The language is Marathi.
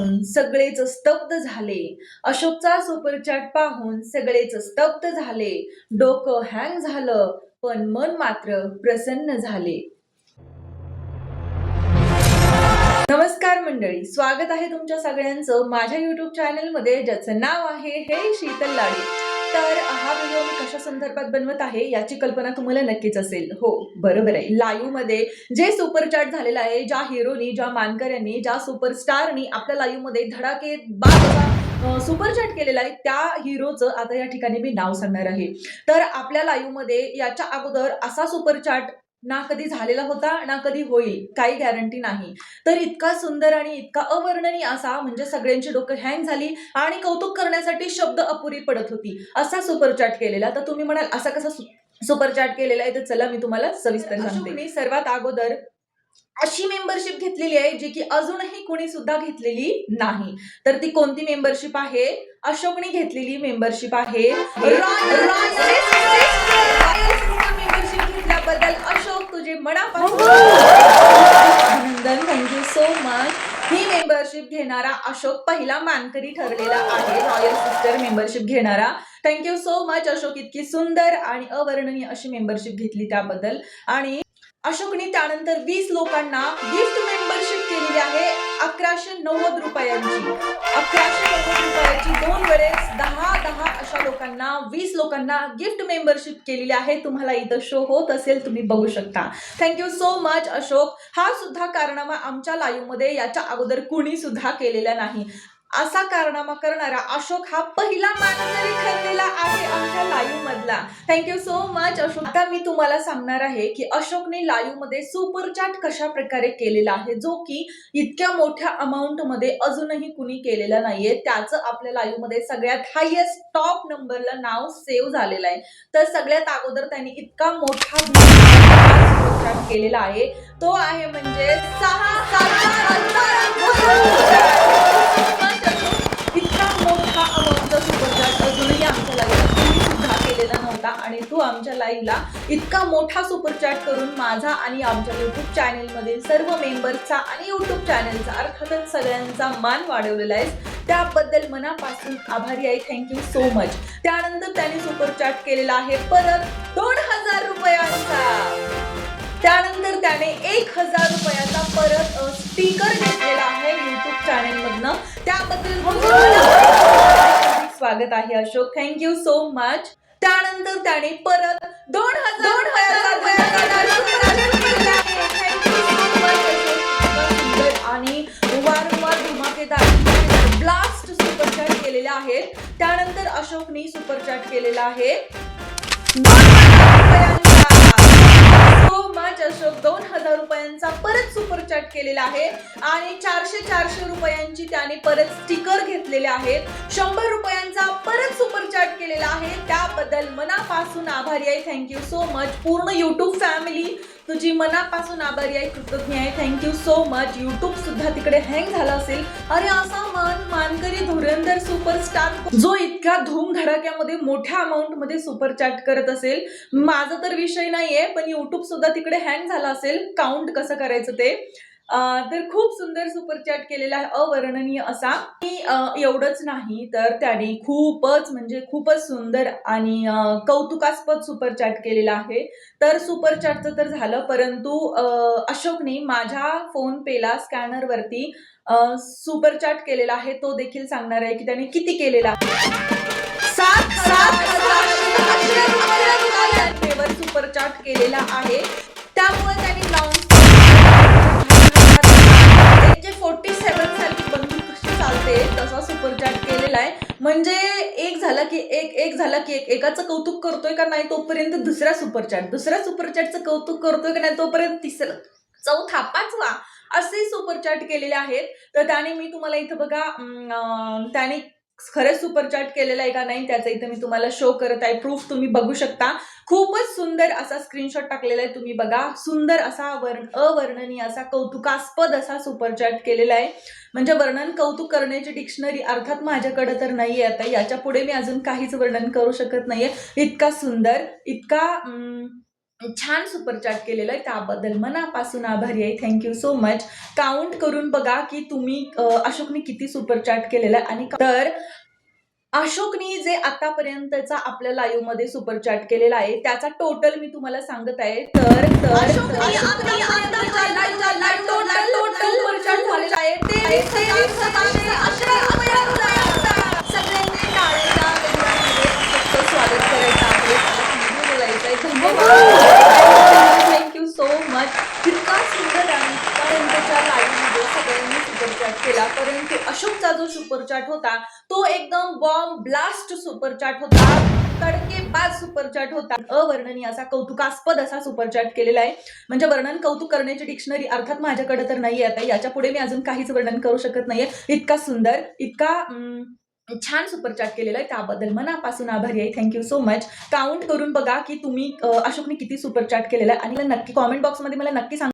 पाहून सगळेच स्तब्ध झाले. अशोकचा सुपरचॅट पाहून सगळेच स्तब्ध झाले. डोकं हँग झालं पण मन मात्र प्रसन्न झाले. नमस्कार मंडळी स्वागत आहे तुमच्या सगळ्यांचं माझ्या युट्यूब चॅनलमध्ये ज्याचं नाव आहे हे शीतल लाडे. तर हा व्हिडिओ मी कशा संदर्भात बनवत आहे याची कल्पना तुम्हाला नक्कीच असेल. हो बरोबर आहे. लाईव्हमध्ये जे सुपरचॅट झालेलं आहे ज्या हिरोनी ज्या मानकऱ्यांनी ज्या सुपरस्टारनी आपल्या लाईव्हमध्ये धडाके बाद सुपरचॅट केलेला आहे त्या हिरोचं आता या ठिकाणी मी नाव सांगणार आहे. तर आपल्या लाईव्हमध्ये याच्या अगोदर असा सुपरचॅट ना कधी झालेला होता ना कधी होईल काही गॅरंटी नाही. तर इतका सुंदर आणि इतका अवर्णनीय असा म्हणजे सगळ्यांची डोकं हँग झाली आणि कौतुक करण्यासाठी शब्द अपुरी पडत होती. असा सुपरचॅट केलेला. तर तुम्ही म्हणाल असा कसा सुपरचॅट केलेला आहे? तर चला मी तुम्हाला सविस्तर सांगते. मी सर्वात अगोदर अशी मेंबरशिप घेतलेली आहे जी की अजूनही कोणी सुद्धा घेतलेली नाही. तर ती कोणती मेंबरशिप आहे? अशोकने घेतलेली मेंबरशिप आहे. मेंबरशिप घेतल्याबद्दल तुझे मनापासून. अभिनंदन थँक्यू सो मच ही मेंबरशिप घेणारा अशोक पहिला मानकरी ठरलेला आहे. रॉयल सिस्टर मेंबरशिप घेणारा. Thank you so much Ashok. इतकी सुंदर आणि अवर्णनीय अशी मेंबरशिप घेतली त्याबद्दल. आणि अशोकने त्यानंतर वीस लोकांना गिफ्ट मेंबरशिप केलेली आहे अकराशे नव्वद रुपयांची. अकराशे नव्वद रुपयाची दोन वेळेस दहा दहा अशा लोकांना वीस लोकांना गिफ्ट मेंबरशिप केलेली आहे. तुम्हाला इथं शो होत असेल तुम्ही बघू शकता. Thank you so much Ashok. हा सुद्धा कारनामा आमच्या लाईव्हमध्ये याच्या अगोदर कुणी सुद्धा केलेला नाही. असा कारनामा करणारा अशोक हा पहिला मानकरी ठरलेला आहे आमच्या लाईव्ह मधला थँक्यू सो मच अशोक आता मी तुम्हाला सांगणार आहे की अशोकने लाईव्हमध्ये सुपर चॅट कशा प्रकारे केलेला आहे जो की इतक्या मोठ्या अमाऊंटमध्ये अजूनही कुणी केलेला नाहीये त्याचं आपल्या लाईव्हमध्ये सगळ्यात हायेस्ट टॉप नंबरला नाव सेव्ह झालेलं आहे तर सगळ्यात अगोदर त्यांनी इतका मोठा केलेला आहे तो आहे म्हणजे सहा सात इतका मोठा अमाऊंटचा अजूनही आमच्या लाईव्हला सुद्धा केलेला नव्हता. आणि तू आमच्या लाईव्हला इतका मोठा सुपरचॅट करून माझा आणि आमच्या युट्यूब चॅनेलमधील सर्व मेंबर्सचा आणि युट्यूब चॅनेलचा अर्थातच सगळ्यांचा मान वाढवलेला आहे त्याबद्दल मनापासून आभारी आहे. थँक्यू सो मच त्यानंतर त्याने सुपरचॅट केलेला आहे. परत दोन हजार रुपयांचा. त्यानंतर त्याने एक हजार रुपयाचा परत स्पीकर घेतलेला आहे युट्यूब चॅनेलमधनं त्याबद्दल स्वागत आहे अशोक. थँक्यू सो मच त्यानंतर त्याने परत दोन हजार आणि वारंवार धमाकेदार ब्लास्ट सुपरचॅट केलेले आहेत. त्यानंतर अशोकनी सुपरचॅट केलेला आहे. चॅट केलेला आहे. आणि चारशे चारशे रुपयांची त्याने परत स्टिकर घेतलेले आहेत. शंभर रुपयांचा बद्दल मनापासून आभारी आहे. थँक्यू सो मच पूर्ण युट्यूब फॅमिली तुझी मनापासून आभारी आहे कृतज्ञ आहे. थँक्यू सो मच युट्यूब सुद्धा तिकडे हँग झाला असेल. अरे असा मान मानकरी धुरंधर सुपरस्टार जो इतक्या धूम धडाक्यामध्ये मोठ्या अमाऊंटमध्ये सुपर चॅट करत असेल. माझा तर विषय नाहीये पण युट्यूब सुद्धा तिकडे हँग झाला असेल. काउंट कसं करायचं ते? तर खूप सुंदर सुपरचॅट केलेला आहे अवर्णनीय असा. की एवढंच नाही तर त्याने खूपच म्हणजे खूपच सुंदर आणि कौतुकास्पद सुपरचॅट केलेला आहे. तर सुपरचॅटचं तर झालं परंतु अशोकने माझ्या फोन पेला स्कॅनरवरती सुपरचॅट केलेला आहे. तो देखील सांगणार आहे की त्याने किती केलेला आहे. सात सुपर चॅट केलेला आहे. त्यामुळे त्यांनी ग्राउंड जे फोर्टी सेवन सारखी बंदूक कशी चालते तसा सुपरचॅट केलेला आहे. म्हणजे एक झाला की एक एक झाला की एक. एकाचं कौतुक करतोय का नाही तोपर्यंत दुसरा सुपरचॅट दुसऱ्या सुपरचॅटचं कौतुक करतोय का नाही तोपर्यंत तिसरं. चौथा पाचवा असे सुपरचॅट केलेले आहेत. तर त्याने मी तुम्हाला इथं बघा त्याने खरंच सुपरचॅट केलेला आहे का नाही त्याचा इथं मी तुम्हाला शो करत आहे. प्रूफ तुम्ही बघू शकता. खूपच सुंदर असा स्क्रीनशॉट टाकलेला आहे तुम्ही बघा. सुंदर असा वर्ण अवर्णनीय असा कौतुकास्पद असा सुपरचॅट केलेला आहे. म्हणजे वर्णन कौतुक करण्याची डिक्शनरी अर्थात माझ्याकडे तर नाहीये आता. याच्यापुढे मी अजून काहीच वर्णन करू शकत नाहीये. इतका सुंदर इतका छान सुपरचॅट केलेला केलेलं आहे. त्याबद्दल मनापासून आभारी आहे. थँक्यू सो मच काउंट करून बघा की तुम्ही अशोकने किती सुपरचॅट केलेला आहे. आणि तर अशोकनी जे आतापर्यंतचा आपल्या लाईव्हमध्ये सुपर चॅट केलेला आहे त्याचा टोटल मी तुम्हाला सांगत आहे तर आतापर्यंतच्या आतापर्यंतच्या थँक्यू सो मच इतका सुंदर आणि इतकापर्यंतच्या लाईव्हमध्ये सगळ्यांनी सुपर चॅट केला. परंतु अशोकचा जो सुपर चॅट होता तो एकदम बॉम्ब ब्लास्ट सुपरचॅट होता. तडकेबाज सुपरचॅट होता. अवर्णनीय असा कौतुकास्पद असा सुपरचॅट केलेला आहे. म्हणजे वर्णन कौतुक करण्याची डिक्शनरी अर्थात माझ्याकडे तर नाही आता. याच्यापुढे मी अजून काहीच वर्णन करू शकत नाहीये. इतका सुंदर इतका छान सुपरचॅट केलेला आहे. त्याबद्दल मनापासून आभारी आहे. थँक्यू सो मच काउंट करून बघा की तुम्ही अशोकने किती सुपरचॅट केलेला आहे. आणि नक्की कॉमेंट बॉक्समध्ये मला नक्की सांग